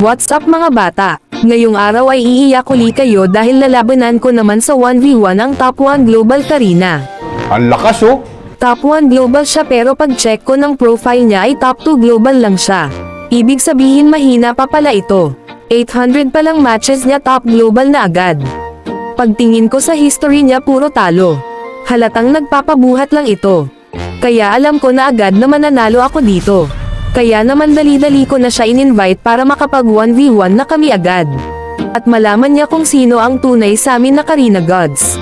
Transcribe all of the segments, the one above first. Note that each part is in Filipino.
What's up mga bata? Ngayong araw ay iiyak uli kayo dahil lalabanan ko naman sa 1v1 ang top 1 global Karina. Ang lakas oh. Top 1 global siya pero pag check ko ng profile niya ay top 2 global lang siya. Ibig sabihin mahina pa pala ito. 800 pa lang matches niya top global na agad. Pagtingin ko sa history niya puro talo. Halatang nagpapabuhat lang ito. Kaya alam ko na agad na mananalo ako dito. Kaya naman dali-dali ko na siya in-invite para makapag 1v1 na kami agad. At malaman niya kung sino ang tunay sa amin na Karina Gods.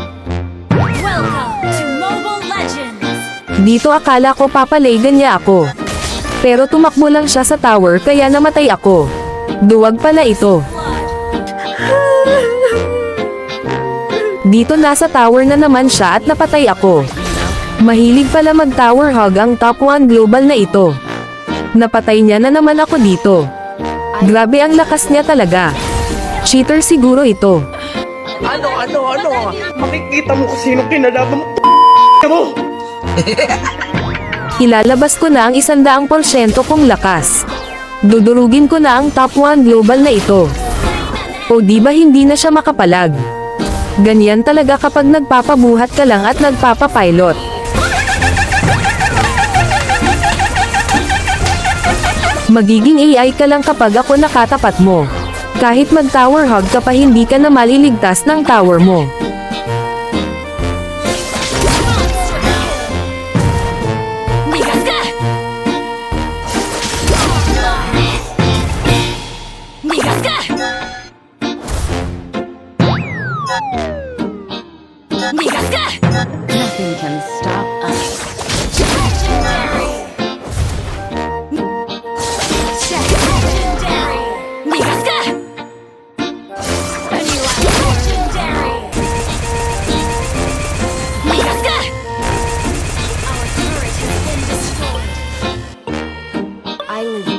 Dito akala ko papalaygan niya ako. Pero tumakbo lang siya sa tower kaya namatay ako. Duwag pala ito. Dito nasa tower na naman siya at napatay ako. Mahilig pala mag-tower hug ang top 1 global na ito. Napatay niya na naman ako dito. Grabe ang lakas niya talaga. Cheater siguro ito. Ano, ano, ano? Makikita mo kung sino kinalaban mo. mo! Ilalabas ko na ang isandaang porsyento kong lakas. Dudurugin ko na ang top 1 global na ito. O di ba hindi na siya makapalag? Ganyan talaga kapag nagpapabuhat ka lang at nagpapapilot. Magiging AI ka lang kapag ako nakatapat mo. Kahit mag-tower hug ka pa hindi ka na maliligtas ng tower mo. Nothing can island.